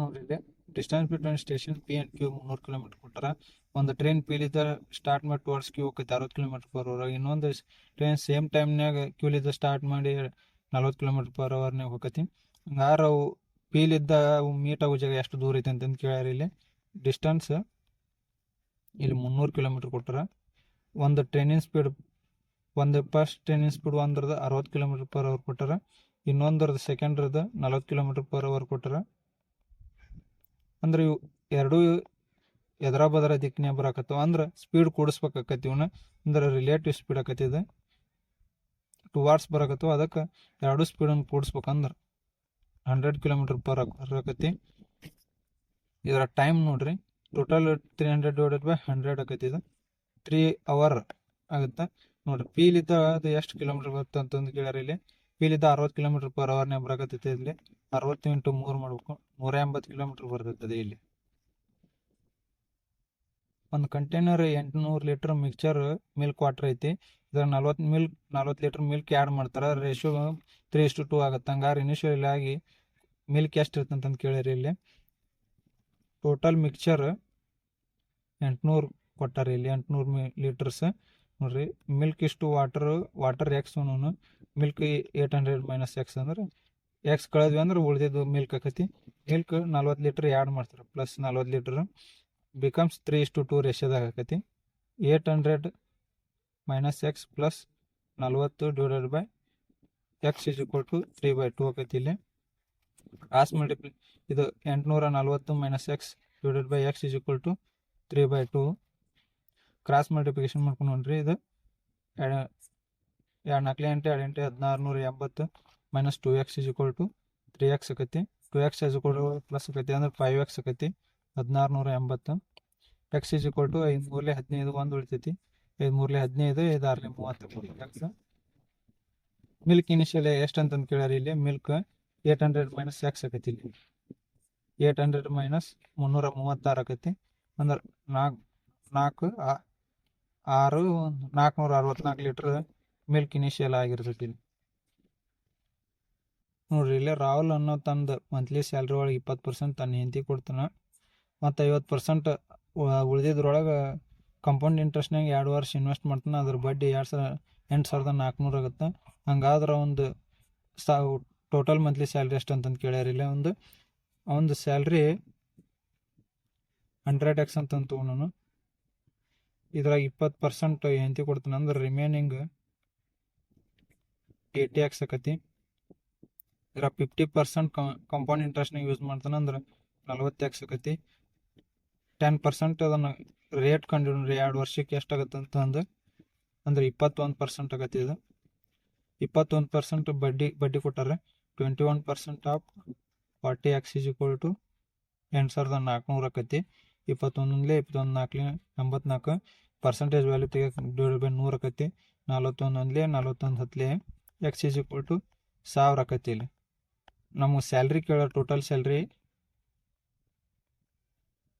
ನೋಡ್ರಿ ಇಲ್ಲಿ distance between station P and Q ಮುನ್ನೂರು ಕಿಲೋಮೀಟರ್ ಕೊಟ್ಟಾರ. ಒಂದು ಟ್ರೈನ್ ಪೀಲಿದ ಸ್ಟಾರ್ಟ್ ಮಾಡಿ ಟುವರ್ಡ್ಸ್ ಕ್ಯೂ ಹೋಗೈತೆ ಅರವತ್ತು ಕಿಲೋಮೀಟರ್ ಪರ್ ಅವರ್ ಇನ್ನೊಂದು ಟ್ರೈನ್ ಸೇಮ್ ಟೈಮ್ನಾಗ ಕ್ಯೂಲಿದ್ದ ಸ್ಟಾರ್ಟ್ ಮಾಡಿ ನಲ್ವತ್ತು ಕಿಲೋಮೀಟರ್ ಪರ್ ಅವರ್ನಾಗ ಹೋಗತಿ ಹಂಗಾರ ಅವು ಪೀಲಿದ್ದ ಅವು ಮೀಟ್ ಆಗೋ ಜಾಗ ಎಷ್ಟು ದೂರ ಐತೆ ಅಂತಂದು ಕೇಳ್ಯಾರ ಇಲ್ಲಿ. ಡಿಸ್ಟೆನ್ಸ್ ಇಲ್ಲಿ ಮುನ್ನೂರು ಕಿಲೋಮೀಟರ್ ಕೊಟ್ಟಾರ. ಒಂದು ಟ್ರೈನಿನ ಸ್ಪೀಡ್ ಒಂದು ಫಸ್ಟ್ ಟ್ರೈನಿನ ಸ್ಪೀಡ್ ಒಂದ್ರದ ಅರವತ್ತು ಕಿಲೋಮೀಟರ್ ಪರ್ ಅವರ್ ಕೊಟ್ಟಾರ. ಇನ್ನೊಂದ್ರದ ಸೆಕೆಂಡ್ರದ್ದು ನಲ್ವತ್ತು ಕಿಲೋಮೀಟರ್ ಪರ್ ಅವರ್ ಕೊಟ್ಟಾರ. ಅಂದ್ರೆ ಇವು ಎರಡೂ ಎದರ ಬದರ ದಿಕ್ಕಿನ ಬರಾಕತ್ತವ. ಅಂದ್ರೆ ಸ್ಪೀಡ್ ಕೂಡಿಸ್ಬೇಕಾಕತಿ ಇವನ್ನ ಅಂದ್ರೆ ರಿಲೇಟಿವ್ ಸ್ಪೀಡ್ ಆಕತಿ ಇದು. ಟು ವಾರ್ಸ್ ಬರಾಕತ್ತವ. ಅದಕ್ಕೆ ಎರಡು ಸ್ಪೀಡನ್ನು ಕೂಡಿಸ್ಬೇಕಂದ್ರೆ ಹಂಡ್ರೆಡ್ ಕಿಲೋಮೀಟರ್ ಪರ್ ಬರಾಕತಿ ಇದರ ಟೈಮ್ ನೋಡ್ರಿ. Total three hundred divided by hundred ಆಕತ್ತಿ ಇದು. ತ್ರೀ ಅವರ್ ಆಗುತ್ತೆ. ನೋಡ್ರಿ, ಪೀಲಿದ್ದ ಅದು ಎಷ್ಟು ಕಿಲೋಮೀಟರ್ ಬರುತ್ತೆ ಅಂತಂದು ಕೇಳ್ಯಾರ ಇಲ್ಲಿ. ಪೀಲಿದ್ದ ಅರವತ್ತು ಕಿಲೋಮೀಟರ್ ಪರ್ ಅವರ್ನೇ ಬರಾಕತ್ತೈತೆ ಇಲ್ಲಿ. ಅರವತ್ತು ಇಂಟು ಮೂರು ಮಾಡ್ಬೇಕು. ನೂರ ಎಂಬತ್ತು ಕಿಲೋಮೀಟರ್ ಬರ್ತೈತೆ ಇಲ್ಲಿ. ಒಂದು ಕಂಟೈನರ್ ಎಂಟುನೂರು ಲೀಟರ್ ಮಿಕ್ಚರ್ ಮಿಲ್ಕ್ ವಾಟರ್ ಐತಿ. ಇದ್ರ ನಲ್ವತ್ತು ಮಿಲ್ಕ್ ನಲ್ವತ್ತು ಲೀಟರ್ ಮಿಲ್ಕ್ ಆ್ಯಡ್ ಮಾಡ್ತಾರೆ. ರೇಷೋ ತ್ರೀ ಇಷ್ಟು ಟೂ ಆಗುತ್ತೆ. ಹಂಗಾರೆ ಇನಿಷಿಯಲ್ ಆಗಿ ಮಿಲ್ಕ್ ಎಷ್ಟು ಇರುತ್ತೆ ಅಂತಂದು ಕೇಳಿರಿ ಇಲ್ಲಿ. ಟೋಟಲ್ ಮಿಕ್ಚರ್ ಎಂಟುನೂರು ಕೊಟ್ಟಾರೆ ಇಲ್ಲಿ, ಎಂಟುನೂರು ಮಿ ಲೀಟರ್ಸ್ ನೋಡ್ರಿ ಮಿಲ್ಕ್ ಇಷ್ಟು water water X milk eight hundred minus X ಅಂದ್ರೆ ಎಕ್ಸ್ ಕಳೆದ್ವಿ ಅಂದ್ರೆ ಉಳಿದಿದ್ದು ಮಿಲ್ಕ್ ಆಕತಿ. ಮಿಲ್ಕ್ ನಲ್ವತ್ತು ಲೀಟ್ರ್ ಆ್ಯಡ್ ಮಾಡ್ತಾರೆ. ಪ್ಲಸ್ ನಲ್ವತ್ತು ಲೀಟ್ರ್ ಬಿಕಮ್ಸ್ ತ್ರೀ ಇಷ್ಟು ಟೂ ರೇಷ್ಯದಾಗ ಆಕತಿ. Eight hundred minus X plus ನಲ್ವತ್ತು divided by X is equal to three by two ಆಕತಿ ಇಲ್ಲಿ. ಕ್ರಾಸ್ ಮಲ್ಟಿಪ್ಲಿ ಇದು ಎಂಟುನೂರ ನಲ್ವತ್ತು minus X divided by X is equal to three by two cross multiplication ಮಾಡ್ಕೊಂಡು ನೋಡ್ರಿ ಇದು. ಎರಡು ನಾಲ್ಕು ಎಂಟು, ಎರಡು ಎಂಟು ಹದಿನಾರು ನೂರ ಎಂಬತ್ತು. Minus two X is equal to three X ಆಕತಿ two X is equal to plus ಆಕತಿ ಅಂದ್ರೆ ಫೈವ್ ಎಕ್ಸ್ ಆಕತಿ ಹದಿನಾರು ನೂರ ಎಂಬತ್ತು ಎಕ್ಸ್ ಇಸ್ ಈಕ್ವಲ್ ಟು ಐದು ಮೂರಲೆ ಹದಿನೈದು ಒಂದು ಉಳಿತೈತಿ ಐದು ಮೂರಲೆ ಹದಿನೈದು ಐದು ಆರಲೆ ಮೂವತ್ತು ಎಕ್ಸ್ ಮಿಲ್ಕ್ ಇನಿಷಿಯಲ್ ಎಷ್ಟು ಅಂತಂದು ಕೇಳ್ಯಾರ ಇಲ್ಲಿ milk eight hundred minus X ಆಕೈತಿ ಇಲ್ಲಿ ಏಟ್ ಹಂಡ್ರೆಡ್ ಮೈನಸ್ ಮುನ್ನೂರ ಮೂವತ್ತಾರು ಆಕೈತಿ ಅಂದ್ರೆ ನಾಲ್ಕು ನಾಲ್ಕು ಆರು ನಾಲ್ಕುನೂರ ಅರವತ್ನಾಲ್ಕು ಲೀಟ್ರ್ ಮಿಲ್ಕ್ ಇನಿಷಿಯಲ್ ಆಗಿರ್ತೈತಿ ಇಲ್ಲಿ ನೋಡ್ರಿ, ಇಲ್ಲೇ ರಾಹುಲ್ ಅನ್ನೋ ತಂದು ಮಂತ್ಲಿ ಸ್ಯಾಲ್ರಿ ಒಳಗೆ ಇಪ್ಪತ್ತು ಪರ್ಸೆಂಟ್ ತನ್ನ ಹೆಂಡತಿ ಕೊಡ್ತಾನೆ. ಮತ್ತು ಐವತ್ತು ಪರ್ಸೆಂಟ್ ಉಳಿದಿದ್ರೊಳಗೆ ಕಂಪೌಂಡ್ ಇಂಟ್ರೆಸ್ಟ್ನಾಗ ಎರಡು ವರ್ಷ ಇನ್ವೆಸ್ಟ್ ಮಾಡ್ತಾನೆ. ಅದ್ರ ಬಡ್ಡಿ ಎರಡು ಸಾವಿರ, ಎಂಟು ಸಾವಿರದ ನಾಲ್ಕುನೂರು ಆಗುತ್ತೆ. ಹಂಗಾದ್ರೆ ಒಂದು ಸಾ ಟೋಟಲ್ ಮಂತ್ಲಿ ಸ್ಯಾಲ್ರಿ ಎಷ್ಟು ಅಂತಂದು ಕೇಳ್ಯಾರ. ಇಲ್ಲೇ ಒಂದು ಒಂದು ಸ್ಯಾಲ್ರಿ ಹಂಡ್ರೆಡ್ ಎಕ್ಸ್ ಅಂತಂದು ತೊಗೊಂಡು ಇದ್ರಾಗ ಇಪ್ಪತ್ತು ಪರ್ಸೆಂಟ್ ಹೆಂಡತಿ ಕೊಡ್ತಾನೆ. ಅಂದ್ರೆ ರಿಮೈನಿಂಗ್ ಏಯ್ಟಿ ಎಕ್ಸ್ ಆಕತಿ ಇದ್ರ ಫಿಫ್ಟಿ ಪರ್ಸೆಂಟ್ ಕಾಂಪೌಂಡ್ ಇಂಟ್ರೆಸ್ಟ್ನಾಗ ಯೂಸ್ ಮಾಡ್ತಾನೆ ಅಂದ್ರೆ ನಲ್ವತ್ತು ಎಕ್ಸ್ ಆಕತಿ ಟೆನ್ ಪರ್ಸೆಂಟ್ ಅದನ್ನು ರೇಟ್ ಕಂಡು ಎರಡು ವರ್ಷಕ್ಕೆ ಎಷ್ಟಾಗತ್ತೆ ಅಂತ ಅಂದ್ರೆ ಇಪ್ಪತ್ತೊಂದು ಪರ್ಸೆಂಟ್ ಆಗತ್ತೆ ಇದು. ಇಪ್ಪತ್ತೊಂದು ಪರ್ಸೆಂಟ್ ಬಡ್ಡಿ ಬಡ್ಡಿ ಕೊಟ್ಟಾರೆ twenty one percent of forty X is equal to ಎಂಟು ಸಾವಿರದ ನಾಲ್ಕುನೂರು ಆಕತಿ ಇಪ್ಪತ್ತೊಂದಲೇ ಇಪ್ಪತ್ತೊಂದು ನಾಲ್ಕು ಎಂಬತ್ನಾಲ್ಕು ಪರ್ಸೆಂಟೇಜ್ ವ್ಯಾಲ್ಯೂ ತೆಗಿಯಕ್ಕೆ ಡಿವೈಡ್ ಬೈ ನೂರು ಆಕತಿ ನಲ್ವತ್ತೊಂದು ಒಂದ್ಲೆ ನಲ್ವತ್ತೊಂದು ಹತ್ತಲೇ ಎಕ್ಸ್ ಇಸ್ ಈಕ್ವಲ್ ಟು ಸಾವಿರ ಆಕತಿ ಇಲ್ಲಿ. ನಮಗೆ ಸ್ಯಾಲ್ರಿ ಕೇಳೋ ಟೋಟಲ್ ಸ್ಯಾಲ್ರಿ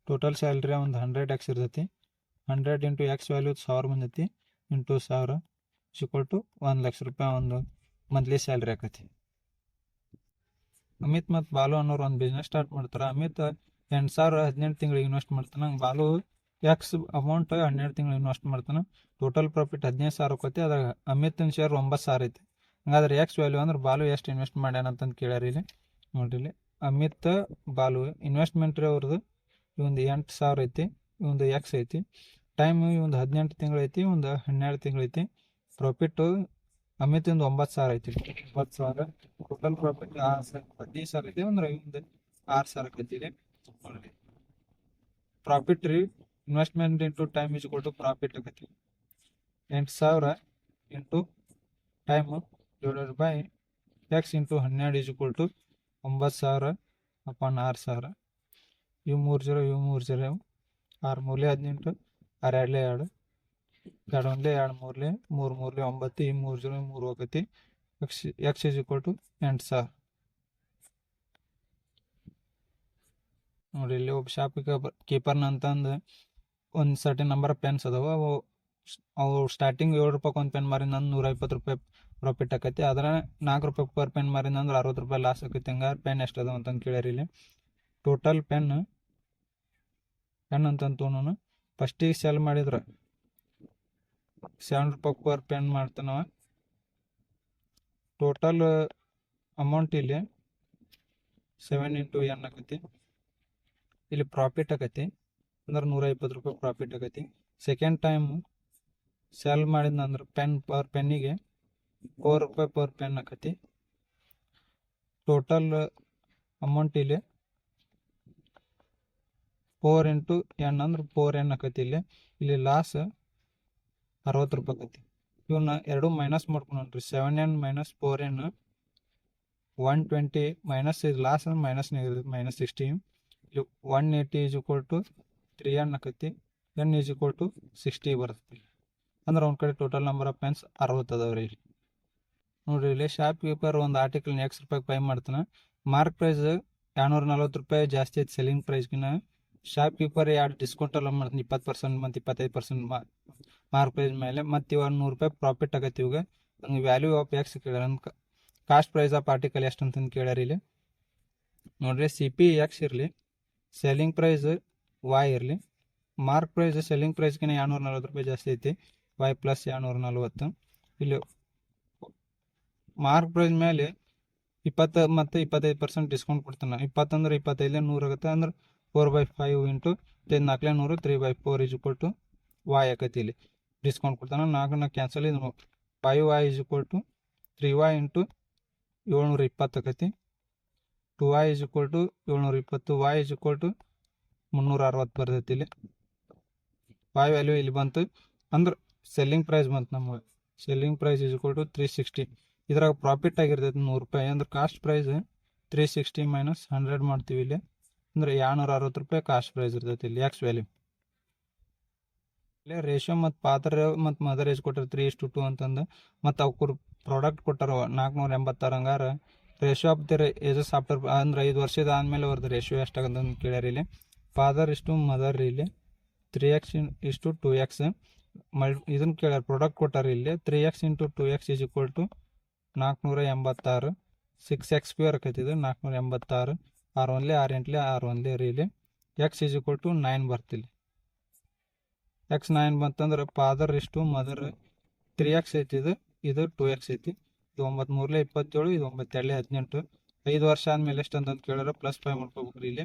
ಟೋಟಲ್ ಸ್ಯಾಲ್ರಿ ಒಂದು ಹಂಡ್ರೆಡ್ ಎಕ್ಸ್ ಇರ್ತೈತಿ. ಹಂಡ್ರೆಡ್ ಇಂಟು ಎಕ್ಸ್ ವ್ಯಾಲ್ಯೂ ಸಾವಿರ ಬಂದೈತಿ. ಇಂಟು ಸಾವಿರ ಸಿಕ್ವಲ್ ಟು ಒಂದು ಲಕ್ಷ ರೂಪಾಯಿ ಒಂದು ಮಂತ್ಲಿ ಸ್ಯಾಲ್ರಿ ಆಕತಿ. ಅಮಿತ್ ಮತ್ತು ಬಾಲು ಅನ್ನೋರು ಒಂದು ಬಿಸ್ನೆಸ್ ಸ್ಟಾರ್ಟ್ ಮಾಡ್ತಾರೆ. ಅಮಿತ್ ಎಂಟು ಸಾವಿರ ಹದಿನೆಂಟು ತಿಂಗಳಿಗೆ ಇನ್ವೆಸ್ಟ್ ಮಾಡ್ತಾನೆ. ಬಾಲು ಎಕ್ಸ್ ಅಮೌಂಟ್ ಹನ್ನೆರಡು ತಿಂಗಳು ಇನ್ವೆಸ್ಟ್ ಮಾಡ್ತಾನೆ. ಟೋಟಲ್ ಪ್ರಾಫಿಟ್ ಹದಿನೈದು ಸಾವಿರ ಹೋಗತಿ ಅದ್ರಾಗ ಅಮಿತ್ನ ಶೇರ್ ಒಂಬತ್ತು ಸಾವಿರ ಐತಿ. ಹಂಗಾದ್ರೆ ಎಕ್ಸ್ ವ್ಯಾಲ್ಯೂ ಅಂದ್ರೆ ಬಾಲು ಎಷ್ಟು ಇನ್ವೆಸ್ಟ್ ಮಾಡ್ಯಾನ ಕೇಳ್ಯಾರ ಇಲ್ಲಿ. ನೋಡ್ರಿ ಅಮಿತ್ ಬಾಲು ಇನ್ವೆಸ್ಟ್ಮೆಂಟ್ ರೀ ಅವ್ರದ್ದು ಇವಂದು ಎಂಟು ಸಾವಿರ ಐತಿ, ಇವಂದು ಎಕ್ಸ್ ಐತಿ. ಟೈಮ್ ಇವಂದು ಹದಿನೆಂಟು ತಿಂಗಳು ಐತಿ ಒಂದು ಹನ್ನೆರಡು ತಿಂಗಳು ಐತಿ. ಪ್ರಾಫಿಟ್ಟು ಅಮಿತಿಂದು ಒಂಬತ್ತು ಸಾವಿರ ಐತಿ. ಒಂಬತ್ತು ಸಾವಿರ. ಟೋಟಲ್ ಪ್ರಾಫಿಟ್ ಆರು ಸಾವಿರ ಹದಿನೈದು ಸಾವಿರ ಐತಿ ಅಂದ್ರೆ ಇವಂದು ಆರು ಸಾವಿರ ಇಲ್ಲಿ. ನೋಡ್ರಿ. Profit reinvestment into time is ಕೊಟ್ಟು ಪ್ರಾಫಿಟ್ ಆಕೈತಿ ಎಂಟು ಸಾವಿರ into time divided by X into ಹನ್ನೆರಡು ಇಸ್ ಟು ಒಂಬತ್ತು ಸಾವಿರ ಅಪಾನ್ ಆರು ಸಾವಿರ. ಇವು ಮೂರು ಜೀರೋ ಇವು ಮೂರು ಜೀರೋ ಆರು ಮೂರಲೆ ಹದಿನೆಂಟು, ಆರು ಎರಡಲೇ ಎರಡು. ಎರಡು ಒಂದಲೇ ಎರಡು ಮೂರಲೆ, ಮೂರು ಮೂರಲೆ ಒಂಬತ್ತು, ಈ ಮೂರು ಜೀರೋ ಮೂರು ಹೋಗತಿ. X X is equal to ಎಂಟು ಸಾವಿರ. ನೋಡಿ, ಇಲ್ಲಿ ಒಬ್ಬ ಶಾಪಿಗೆ ಕೀಪರ್ನ ಅಂತಂದು ಒಂದು ಸರ್ಟಿನ್ ನಂಬರ್ ಪೆನ್ಸ್ ಅದಾವ. ಅವು ಅವು ಸ್ಟಾರ್ಟಿಂಗ್ ಏಳು ರೂಪಾಯಿ ಒಂದು ಪೆನ್ ಮಾರಿ ನಂದು ನೂರ ಇಪ್ಪತ್ತು ರೂಪಾಯಿ ಪ್ರಾಫಿಟ್ ಆಕೈತಿ. ಆದ್ರೆ ನಾಲ್ಕು ರೂಪಾಯಿ ಪರ್ ಪೆನ್ ಮಾರಿ ಅಂದ್ರೆ ಅರವತ್ತು ರೂಪಾಯಿ ಲಾಸ್ ಆಕೈತಿ. ಹಂಗಾರೆ ಪೆನ್ ಎಷ್ಟು ಅದಾವ ಅಂತಂದು ಕೇಳ್ಯಾರ ಇಲ್ಲಿ. ಟೋಟಲ್ ಪೆನ್ ಪೆನ್ ಅಂತ ತೊಗೊಂಡು ಫಸ್ಟಿಗೆ ಸೆಲ್ ಮಾಡಿದ್ರೆ ಸೆವೆನ್ ರೂಪಾಯಿ ಪರ್ ಪೆನ್ ಮಾಡ್ತಾನವ. ಟೋಟಲ್ ಅಮೌಂಟ್ ಇಲ್ಲಿ ಸೆವೆನ್ ಇಂಟು ಎನ್ ಆಕೈತಿ. ಇಲ್ಲಿ ಪ್ರಾಫಿಟ್ ಆಕೈತಿ. ಅಂದ್ರೆ ನೂರ ಇಪ್ಪತ್ತು ರೂಪಾಯಿ ಪ್ರಾಫಿಟ್ ಆಕೈತಿ. ಸೆಕೆಂಡ್ ಟೈಮ್ ಸೆಲ್ ಮಾಡಿದ್ನಂದ್ರೆ ಪೆನ್ ಪರ್ ಪೆನ್ನಿಗೆ ಫೋರ್ ರೂಪಾಯಿ ಪರ್ ಪೆನ್ ಆಕತಿ. ಟೋಟಲ್ ಅಮೌಂಟ್ ಇಲ್ಲಿ ಫೋರ್ ಇಂಟು ಎನ್ ಅಂದ್ರೆ ಫೋರ್ ಎನ್ ಆಕತಿ ಇಲ್ಲಿ. ಇಲ್ಲಿ ಲಾಸ್ ಅರವತ್ತು ರೂಪಾಯಿ ಆಕತಿ. ಇವನ್ನ ಎರಡು ಮೈನಸ್ ಮಾಡ್ಕೊಂಡ್ರಿ. Seven N minus four N one twenty minus ಇದು ಲಾಸ್ ಅಂದ್ರೆ minus minus sixty one eighty is equal to three N ಆಕತಿ. N is equal to sixty ಬರುತ್ತೆ. ಅಂದ್ರೆ ಅವ್ನ ಕಡೆ ಟೋಟಲ್ ನಂಬರ್ ಆಫ್ ಪೆನ್ಸ್ ಅರವತ್ತು ಅದಾವ್ರಿ ಇಲ್ಲಿ. ನೋಡ್ರಿ, ಇಲ್ಲಿ ಶಾಪ್ ಕೀಪರ್ ಒಂದು ಆರ್ಟಿಕಲ್ ಎಕ್ಸ್ ರೂಪಾಯಿ ಪೈ ಮಾಡ್ತಾನೆ. ಮಾರ್ಕ್ ಪ್ರೈಸ್ ಎರಡ್ನೂರ ನಲ್ವತ್ತು ರೂಪಾಯಿ ಜಾಸ್ತಿ ಐತಿ ಸೆಲ್ಲಿಂಗ್ ಪ್ರೈಸ್ಗಿನ ಶಾಪ್ ಕೀಪರ್ ಎರಡು ಡಿಸ್ಕೌಂಟ್ ಎಲ್ಲ ಮಾಡ್ತಾನೆ ಇಪ್ಪತ್ತು ಪರ್ಸೆಂಟ್ ಮತ್ತು ಇಪ್ಪತ್ತೈದು ಪರ್ಸೆಂಟ್ ಮಾರ್ಕ್ ಪ್ರೈಸ್ ಮೇಲೆ. ಮತ್ತು ಇವಾಗ ನೂರು ರೂಪಾಯಿ ಪ್ರಾಫಿಟ್ ಆಗತ್ತೆ ಇವಾಗ. ವ್ಯಾಲ್ಯೂ ಆಫ್ ಎಕ್ಸ್ ಕೇಳ್ಯಾರ ಕಾಸ್ಟ್ ಪ್ರೈಸ್ ಆಫ್ ಆರ್ಟಿಕಲ್ ಎಷ್ಟು ಅಂತಂದು ಕೇಳ್ಯಾರ ಇಲ್ಲಿ. ನೋಡ್ರಿ ಸಿ ಪಿ ಎಕ್ಸ್ ಇರಲಿ ಸೆಲ್ಲಿಂಗ್ ಪ್ರೈಸ್ ವಾಯ್ ಇರಲಿ. ಮಾರ್ಕ್ ಪ್ರೈಸ್ ಸೆಲ್ಲಿಂಗ್ ಪ್ರೈಸ್ಗಿನ ಎರಡ್ನೂರ ನಲ್ವತ್ತು ರೂಪಾಯಿ ಜಾಸ್ತಿ ಐತಿ. ವೈ ಪ್ಲಸ್ ಎರಡ್ನೂರ ನಲ್ವತ್ತು. ಇಲ್ಲಿ ಮಾರ್ಕ್ ಪ್ರೈಸ್ ಮೇಲೆ ಇಪ್ಪತ್ತು ಮತ್ತು ಇಪ್ಪತ್ತೈದು ಪರ್ಸೆಂಟ್ ಡಿಸ್ಕೌಂಟ್ ಕೊಡ್ತಾನೆ. ಇಪ್ಪತ್ತಂದ್ರೆ ಇಪ್ಪತ್ತೈದಲೇ ನೂರು ಆಗುತ್ತೆ ಅಂದ್ರೆ four by five into ten ನಾಲ್ಕಲೇ ನೂರು ತ್ರೀ ಬೈ ಫೋರ್ ಇಜು ಕೊಟ್ಟು ವಾಯ್ ಆಕೈತಿ ಇಲ್ಲಿ. ಡಿಸ್ಕೌಂಟ್ ಕೊಡ್ತಾನೆ. ನಾಲ್ಕನ್ನ ಕ್ಯಾನ್ಸಲ್ ಇದು ಫೈವ್ ವಾಯ್ ಈಜು ಕೊಟ್ಟು ತ್ರೀ ವಾಯ್ ಇಂಟು ಏಳ್ನೂರ ಇಪ್ಪತ್ತು ಆಕೈತಿ ಟು ವಾಯ್ ಇಸ್ ಕೊಟ್ಟು ಏಳ್ನೂರ ಇಪ್ಪತ್ತು ವಾಯ್ ಇಸ್ ಕೊಟ್ಟು ಮುನ್ನೂರ ಅರವತ್ತು ಬರ್ತೈತಿ ಇಲ್ಲಿ. ವಾಯ್ ವ್ಯಾಲ್ಯೂ ಇಲ್ಲಿ ಬಂತು. ಅಂದ್ರೆ ಸೆಲ್ಲಿಂಗ್ ಪ್ರೈಸ್ ಬಂತು ನಮಗೆ selling price is to three sixty ಇದ್ರಾಗ ಪ್ರಾಫಿಟ್ ಆಗಿರ್ತೈತಿ ನೂರು ರೂಪಾಯಿ. ಅಂದ್ರೆ cost price three sixty minus hundred ಮಾಡ್ತೀವಿ ಇಲ್ಲಿ. ಅಂದ್ರೆ ಏಳ್ನೂರ ಅರವತ್ತು ರೂಪಾಯಿ ಕಾಸ್ಟ್ ಪ್ರೈಸ್ ಇರ್ತೈತಿ ಇಲ್ಲಿ ಎಕ್ಸ್ ವ್ಯಾಲ್ಯೂ ಇಲ್ಲಿ ರೇಷೋ ಮತ್ತು ಪಾತ್ರ ಮತ್ತು ಮದರ್ ಏಜ್ ಕೊಟ್ಟರು ತ್ರೀ ಇಷ್ಟು ಟು ಅಂತಂದು. ಮತ್ತು ಅವ್ರ ಪ್ರಾಡಕ್ಟ್ ಕೊಟ್ಟರು ನಾಲ್ಕುನೂರ ಎಂಬತ್ತಾರು ಹಂಗಾರ ratio of the ages after ಅಂದ್ರೆ ಐದು ವರ್ಷದ ಆದಮೇಲೆ ಅವ್ರದ್ದು ರೇಷೋ ಎಷ್ಟಾಗಂತ ಕೇಳ್ಯಾರ ಇಲ್ಲಿ. ಫಾದರ್ ಇಷ್ಟು ಮದರ್ ಇಲ್ಲಿ. ತ್ರೀ ಎಕ್ಸ್ ಇಷ್ಟು ಟು ಎಕ್ಸ್ ಮಲ್ ಇದನ್ನ ಕೇಳ್ಯಾರ ಪ್ರಾಡಕ್ಟ್ ಕೊಟ್ಟಾರ ಇಲ್ಲಿ three X into two X is equal to ನಾಲ್ಕುನೂರ ಎಂಬತ್ತಾರು ಸಿಕ್ಸ್ ಎಕ್ಸ್ ಸ್ಕ್ವೇರ್ ಆಕೈತಿ ಇದು ನಾಲ್ಕುನೂರ ಎಂಬತ್ತಾರು ಆರು ಒಂದ್ಲಿ ಆರು ಎಂಟ್ಲೆ ಆರು ಒಂದ್ಲಿ ರೀ ಇಲ್ಲಿ X is equal to nine ಬರ್ತಿಲ್ಲಿ. X nine ಬಂತಂದ್ರೆ ಫಾದರ್ ಇಷ್ಟು ಮದರ್ ತ್ರೀ ಎಕ್ಸ್ ಐತಿ ಇದು ಇದು ಟು ಎಕ್ಸ್ ಐತಿ. ಇದು ಒಂಬತ್ತು ಇಪ್ಪತ್ತೇಳು, ಇದು ಒಂಬತ್ತೆರಡು ಹದಿನೆಂಟು. ಐದು ವರ್ಷ ಆದಮೇಲೆ ಎಷ್ಟು ಅಂತಂದು ಕೇಳಿದ್ರೆ ಪ್ಲಸ್ ಫೈವ್ ಮಾಡ್ಕೋಬೇಕ್ರಿ ಇಲ್ಲಿ.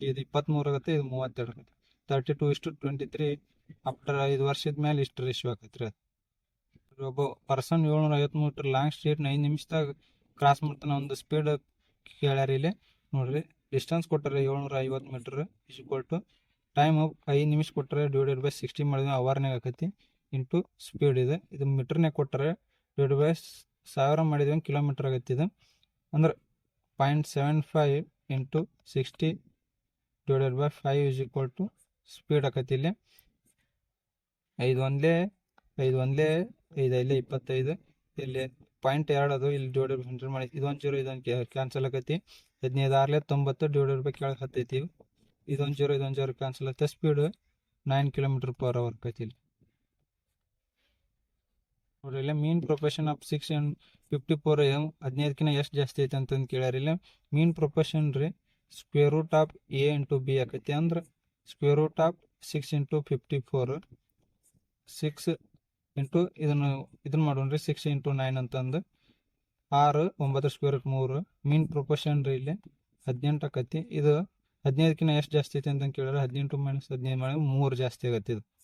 ಇದು ಇಪ್ಪತ್ತ್ಮೂರು ಆಗುತ್ತೆ, ಇದು ಮೂವತ್ತೆರಡು ಆಗುತ್ತೆ. ತರ್ಟಿ ಟು ಇಷ್ಟು ಟ್ವೆಂಟಿ ತ್ರೀ ಆಫ್ಟರ್ ಐದು ವರ್ಷದ ಮೇಲೆ ಇಷ್ಟು ರೇಷಿಯೋ ಆಕೈತ್ರಿ ರೀ ಅದು. ಒಬ್ಬ ಪರ್ಸನ್ ಏಳ್ನೂರ ಐವತ್ತು ಮೀಟ್ರ್ ಲಾಂಗ್ ಸ್ಟ್ರೀಟ್ ಐದು ನಿಮಿಷದಾಗ ಕ್ರಾಸ್ ಮಾಡ್ತಾನೆ, ಒಂದು ಸ್ಪೀಡ್ ಕೇಳ್ಯಾರ ಇಲ್ಲಿ. ನೋಡ್ರಿ ಡಿಸ್ಟೆನ್ಸ್ ಕೊಟ್ಟರೆ ಏಳ್ನೂರ ಐವತ್ತು ಮೀಟ್ರ್ ಈಕ್ವಲ್ ಟು ಟೈಮ್ ಐದು ನಿಮಿಷ ಕೊಟ್ಟರೆ ಡಿವೈಡೆಡ್ ಬೈ ಸಿಕ್ಸ್ಟಿ ಮಾಡಿದ್ರೆ ಅವರ್ನಾಗ ಆಕೈತಿ. ಇಂಟು ಸ್ಪೀಡ್ ಇದೆ. ಇದು ಮೀಟ್ರ್ನಾಗ ಕೊಟ್ಟರೆ ಡಿವೈಡ್ ಬೈ ಸಾವಿರ ಮಾಡಿದ್ವಿ ಕಿಲೋಮೀಟ್ರ್ ಆಗೈತಿ ಇದು. ಅಂದ್ರೆ point seven five into sixty divided by five is equal to speed ಆಕೈತಿ ಇಲ್ಲಿ. ಐದು ಒಂದ್ಲೆ ಐದು ಒಂದ್ಲೆ, ಐದು ಐದ್ಲೆ, ಇಪ್ಪತ್ತೈದು, ಇಲ್ಲಿ ಪಾಯಿಂಟ್ ಎರಡು ಅದು, ಇಲ್ಲಿ ಬೈ ಹಂಡ್ರೆಡ್ ಮಾಡಿ. ಇದೊಂದು ಜೀರೋ, ಇದೊಂದು ಕ್ಯಾನ್ಸಲ್ ಆಕೈತಿ. ಹದಿನೈದು ಆರ್ಲೆ, ತೊಂಬತ್ತು ಡಿವೈಡೆಡ್ ಬೈ ಕೆಳಗೆ ಹತ್ತೈತಿ. ಇದೊಂದು ಜೀರೋ ಇದೊಂದು ಜೀರೋ ಕ್ಯಾನ್ಸಲ್ ಆಗುತ್ತೆ speed nine kilometre per hour Kaithi ನೋಡ್ರಿ, ಇಲ್ಲ mean proportion of six and fifty four ಹದಿನೈದಕ್ಕಿಂತ ಎಷ್ಟು ಜಾಸ್ತಿ ಐತೆ ಅಂತಂದು ಕೇಳ್ಯಾರ ಇಲ್ಲಿ. ಮೀನ್ ಪ್ರೊಫೆಷನ್ ರೀ square root of A into B ಆಕೈತಿ. ಅಂದ್ರೆ square root of six into fifty four six into ಇದನ್ನು, ಇದನ್ನ ಮಾಡೋಣ್ರಿ ಸಿಕ್ಸ್ ಇಂಟು ನೈನ್ ಅಂತಂದು. ಆರು, ಒಂಬತ್ತು ಸ್ಕ್ವೇರ್ ಮೂರು. ಮೀನ್ ಪ್ರೊಪೋಷನ್ ರೀ ಇಲ್ಲಿ. ಹದಿನೆಂಟು ಆಕತಿ ಇದು ಹದಿನೈದಕ್ಕಿಂತ ಎಷ್ಟು ಜಾಸ್ತಿ ಐತಿ ಅಂತ ಕೇಳಿದ್ರೆ ಹದಿನೆಂಟು ಮೈನಸ್ ಹದಿನೈದು ಮಾಡಿ ಮೂರು ಜಾಸ್ತಿ ಆಗತ್ತೆ ಇದು.